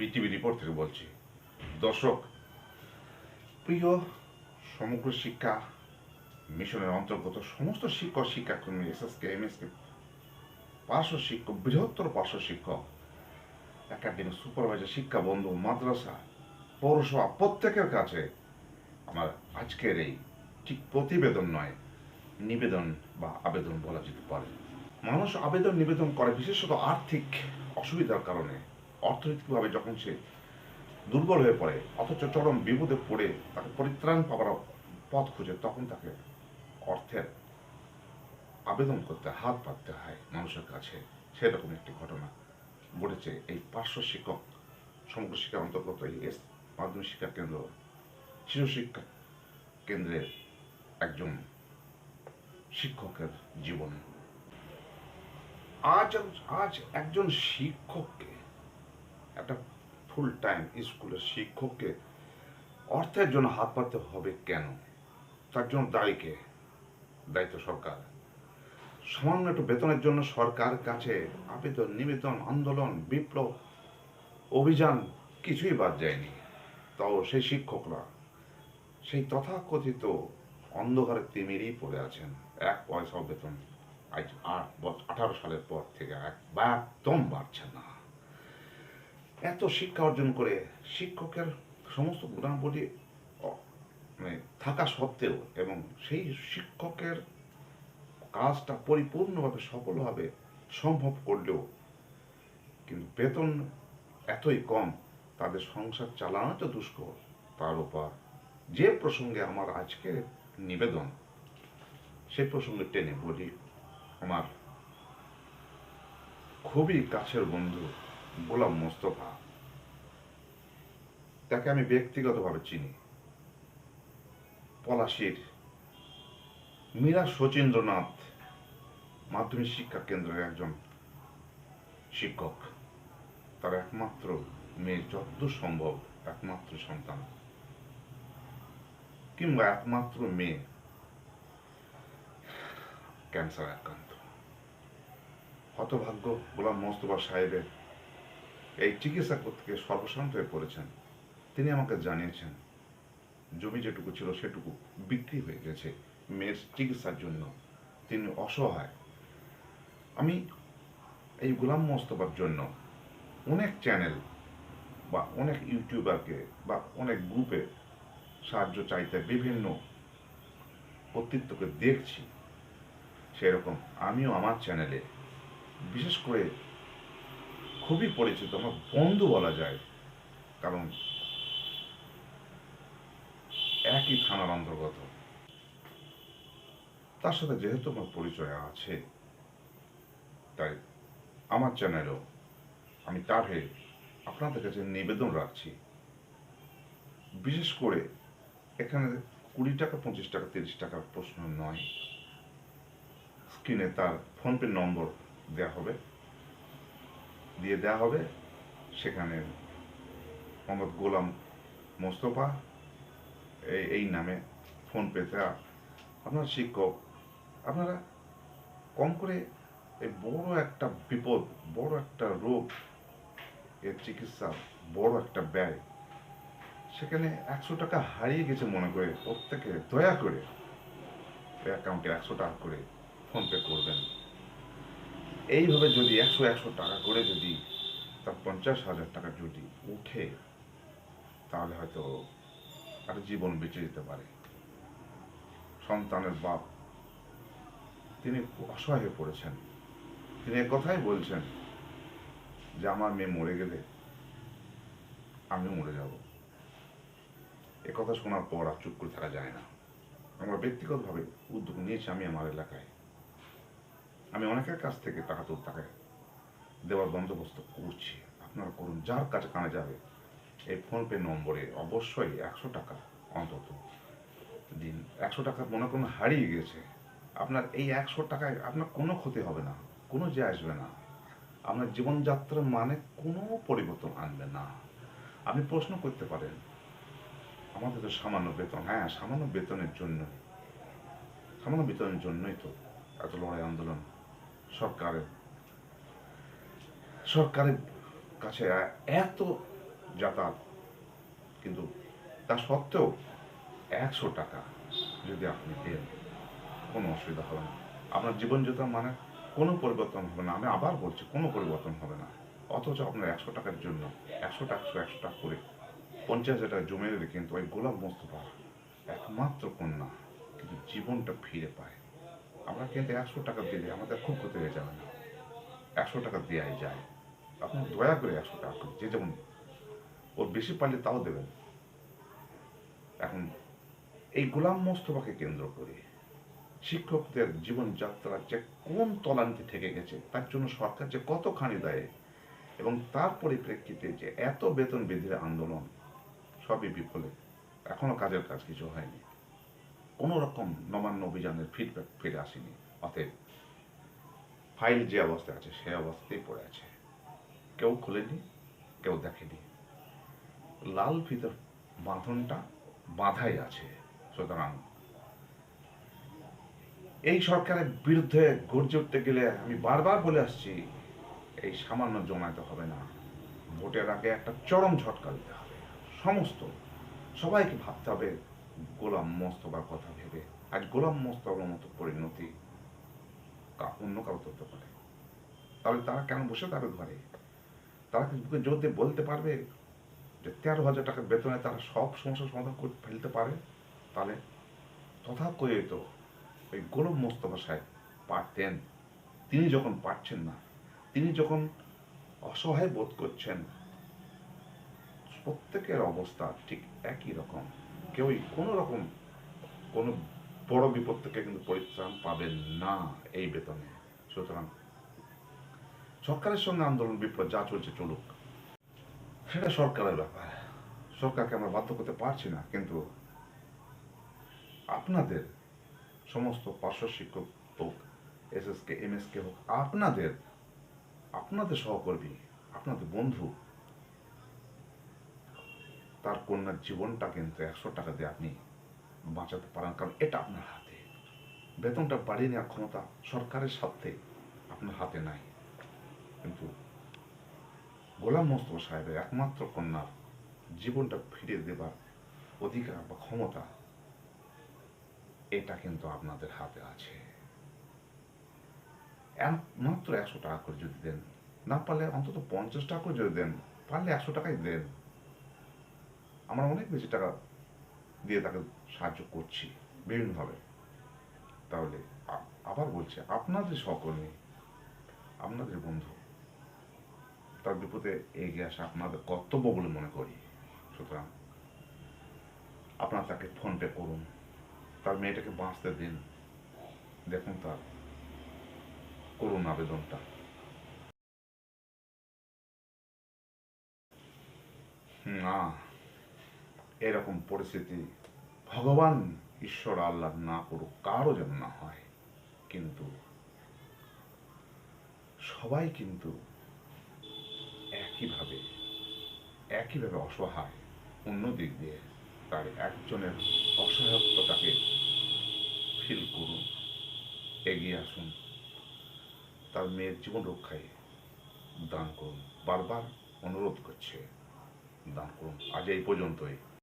BTV report থেকে বলছি। দর্শক, প্রিয়, সমগ্র শিক্ষা মিশনের অন্তর্গত সমস্ত শিক্ষক, শিক্ষাকর্মী এসএসকে এমএসকে পার্শ্ব শিক্ষক, বৃহত্তর পার্শ্ব শিক্ষক, একাডেমিক সুপারভাইজার, শিক্ষা বন্ধু, মাদ্রাসা, পৌরসভা, প্রত্যেকের কাছে আমার আজকের এই ঠিক প্রতিবেদন নয়, নিবেদন বা আবেদন বলা যেতে পারে। মানুষ আবেদন নিবেদন করে বিশেষত আর্থিক অসুবিধার কারণে। অর্থনৈতিকভাবে যখন সে দুর্বল হয়ে পড়ে, অথচ চরম বিপদে পড়ে, তাকে পরিত্রাণ পাওয়ার পথ খুঁজে, তখন তাকে অর্থের আবেদন করতে, হাত পাততে হয় মানুষের কাছে। সেরকম একটি ঘটনা ঘটেছে এই পার্শ্ব শিক্ষক, সমগ্র শিক্ষা অন্তর্গত এই এস মাধ্যমিক শিক্ষা কেন্দ্র, শিশু শিক্ষা কেন্দ্রের একজন শিক্ষকের জীবন। আজ আজ একজন শিক্ষককে একটা ফুল টাইম স্কুলের শিক্ষককে অর্থের জন্য হাত পাততে হবে কেন? তার জন্য দায়ীকে দায়িত্ব সরকার। সামান্য একটু বেতনের জন্য সরকার কাছে আবেদন, নিবেদন, আন্দোলন, বিপ্লব, অভিযান কিছুই বাদ যায়নি। তাও সেই শিক্ষকরা, সেই তথাকথিত অন্ধকারে তিমিরই পড়ে আছেন। এক পয়সাও বেতন আজ আট, আঠারো সালের পর থেকে এক একদম বাড়ছে না। এত শিক্ষা অর্জন করে শিক্ষকের সমস্ত গুণাবলী মানে থাকা সত্ত্বেও এবং সেই শিক্ষকের কাজটা পরিপূর্ণভাবে সফলভাবে সম্ভব করলেও, কিন্তু বেতন এতই কম, তাদের সংসার চালানো তো দুষ্কর। তার উপর যে প্রসঙ্গে আমার আজকে নিবেদন, সে প্রসঙ্গে টেনে বলি। আমার খুবই কাছের বন্ধু গোলাম মোস্তফা। তাকে আমি ব্যক্তিগতভাবে চিনি। পলাশির মীরা শচীন্দ্রনাথ মাধ্যমিক শিক্ষা কেন্দ্রের একজন শিক্ষক। তার একমাত্র মেয়ে যতদূর সম্ভব একমাত্র সন্তান। কিংবা একমাত্র মেয়ে ক্যান্সার আক্রান্ত। হতভাগ্য গোলাম মোস্তফা সাহেবের এই চিকিৎসা করতে সর্বশান্ত হয়ে পড়েছেন। তিনি আমাকে জানিয়েছেন, জমি যেটুকু ছিল সেটুকু বিক্রি হয়ে গেছে মেয়ের চিকিৎসার জন্য। তিনি অসহায়। আমি এই গোলাম মোস্তফার জন্য অনেক চ্যানেল বা অনেক ইউটিউবারকে বা অনেক গ্রুপে সাহায্য চাইতে বিভিন্ন কর্তৃত্বকে দেখছি। সেরকম আমিও আমার চ্যানেলে বিশেষ করে খুবই পরিচিত, আমার বন্ধু বলা যায়। কারণ একই থানার অন্তর্গত। তার সাথে যেহেতু আমার পরিচয় আছে, তাই আমার চ্যানেলও আমি তার হয়ে আপনাদের কাছে নিবেদন রাখছি। বিশেষ করে এখানে কুড়ি টাকা, পঁচিশ টাকা, তিরিশ টাকার প্রশ্ন নয়। স্ক্রিনে তার ফোনপে নম্বর দেওয়া হবে। দিয়ে দেওয়া হবে। সেখানে মোহাম্মদ গোলাম মোস্তফা এই নামে ফোনপেতে আপনার শিক্ষক, আপনারা কম করে এই বড় একটা বিপদ, বড় একটা রোগ, এর চিকিৎসা বড় একটা ব্যয়, সেখানে একশো টাকা হারিয়ে গেছে মনে করে প্রত্যেকে দয়া করে অ্যাকাউন্টে একশো টাকা করে ফোনপে করবেন। এইভাবে যদি একশো একশো টাকা করে যদি তার পঞ্চাশ হাজার টাকা যদি উঠে, তাহলে হয়তো তার জীবন বেঁচে যেতে পারে। সন্তানের বাপ, তিনি অসহায় হয়ে পড়েছেন। তিনি কথাই বলছেন যে, আমার মেয়ে মরে গেলে আমি মরে যাব। এ কথা শোনার পর আর চুপ করে থাকা যায় না। আমরা ব্যক্তিগতভাবে উদ্যোগ নিয়েছি আমি আমার এলাকায়। আমি অনেকের কাছ থেকে টাকা তো টাকা দেওয়ার বন্দোবস্ত করছি। আপনারা করুন, যার কাছে কানে যাবে, এই ফোনপে নম্বরে অবশ্যই একশো টাকা অন্তত দিন। একশো টাকা মনে করুন হারিয়ে গেছে। আপনার এই একশো টাকায় আপনার কোনো ক্ষতি হবে না, কোনো যে আসবে না। আপনার জীবনযাত্রার মানে কোনো পরিবর্তন আনবে না। আপনি প্রশ্ন করতে পারেন, আমাদের তো সামান্য বেতন হ্যাঁ সামান্য বেতনের জন্য সামান্য বেতনের জন্যই তো এত লড়াই আন্দোলন। সরকারের। সরকারের কাছে এত যাতায়াত, কিন্তু তা সত্ত্বেও একশো টাকা যদি আপনি দেন, কোনো অসুবিধা হবে না। আপনার জীবনযাত্রার মানে কোনো পরিবর্তন হবে না। আমি আবার বলছি, কোনো পরিবর্তন হবে না। অথচ আপনার একশো টাকার জন্য, একশো টাকা একশো টাকা করে পঞ্চাশ হাজার জমে কিন্তু ওই গোলাম মোস্তফা একমাত্র কন্যা কিন্তু জীবনটা ফিরে পায়। আমরা কিন্তু একশো টাকা দিলে আমাদের খুব ক্ষতি হয়ে যাবে না। একশো টাকা দেওয়াই যায়। আপনার দয়া করে একশো টাকা যে যেমন ওর বেশি পারলে তাও দেবেন। এখন এই গোলাম মোস্তফাকে কেন্দ্র করে শিক্ষকদের জীবনযাত্রা যে কোন তলানিতে থেকে গেছে তার জন্য সরকার যে কতখানি দেয় এবং তার পরিপ্রেক্ষিতে যে এত বেতন বৃদ্ধির আন্দোলন সবই বিফলে। এখনও কাজের কাজ কিছু হয়নি। কোনো রকম নবান্ন অভিযানের ফিডব্যাক ফিরে আসেনি। অতএব ফাইল যে অবস্থায় আছে সেই অবস্থাতেই পড়ে আছে। কেউ খুলেনি, কেউ দেখেনি। লাল ফিতার বাঁধনটা বাঁধাই আছে। সুতরাং এই সরকারের বিরুদ্ধে গর্জে উঠতে গেলে আমি বারবার বলে আসছি, এই সামান্য জমাতে হবে না। ভোটের আগে একটা চরম ঝটকা দিতে হবে। সমস্ত সবাইকে ভাবতে হবে গোলাম মোস্তফার কথা ভেবে আজ গোলাম মোস্তফার মতো পরিণতি অন্য কারও হতে পারে তাহলে তারা কেন বসে থাকবে ঘরে? তারা কি বুকে জোর দিয়ে বলতে পারবে যে তেরো হাজার টাকার বেতনে তারা সব সমস্যার সমাধান করে ফেলতে পারে? তাহলে তথা করে তো ওই গোলাম মোস্তফা সাহেব পারতেন। তিনি যখন পারছেন না, তিনি যখন অসহায় বোধ করছেন, প্রত্যেকের অবস্থা ঠিক একই রকম। কেউই কোনো রকম কোনো বড় বিপদ থেকে কিন্তু পরিত্রাণ পাবেন না এই বেতনে। সুতরাং সরকারের সঙ্গে আন্দোলন বিপ্লব যা চলছে চলুক, সেটা সরকারের ব্যাপার। সরকারকে আমরা বাধ্য করতে পারছি না, কিন্তু আপনাদের সমস্ত পার্শ্ব শিক্ষক হোক S S K M S K হোক, আপনাদের আপনাদের সহকর্মী, আপনাদের বন্ধু তার কন্যার জীবনটা কিন্তু একশো টাকা দিয়ে আপনি বাঁচাতে পারেন, কারণ এটা আপনার হাতে। বেতনটা বাড়িয়ে নেওয়ার ক্ষমতা সরকারের সাথে আপনার হাতে নাই। কিন্তু গোলাম মোস্তফা সাহেবের একমাত্র কন্যার জীবনটা ফিরিয়ে দেবার অধিকার বা ক্ষমতা, এটা কিন্তু আপনাদের হাতে আছে। মাত্র একশো টাকা করে যদি দেন, না পারলে অন্তত পঞ্চাশ টাকা করে যদি দেন, পারলে একশো টাকাই দেন। আমরা অনেক বেশি টাকা দিয়ে তাকে সাহায্য করছি, বিভিন্নভাবে। তাহলে আবার বলছে, আপনাদের সহকর্মী, আপনাদের বন্ধু, তার বিপদে এগিয়ে আসা আপনাদের কর্তব্য বলে মনে করি। সুতরাং আপনার তাকে ফোন পে করুন, তার মেয়েটাকে বাঁচতে দিন। দেখুন তার করুন আবেদনটা। না এরকম পরিস্থিতি ভগবান ঈশ্বর আল্লাহ না করুক কারও যেন না হয়। কিন্তু সবাই কিন্তু একইভাবে একইভাবে অসহায়। অন্য দিক দিয়ে তার একজনের অসহায়ত্বটাকে ফিল করুন, এগিয়ে আসুন, তার মেয়ের জীবন রক্ষায় দান করুন। বারবার অনুরোধ করছে, দান করুন। আজ এই পর্যন্তই।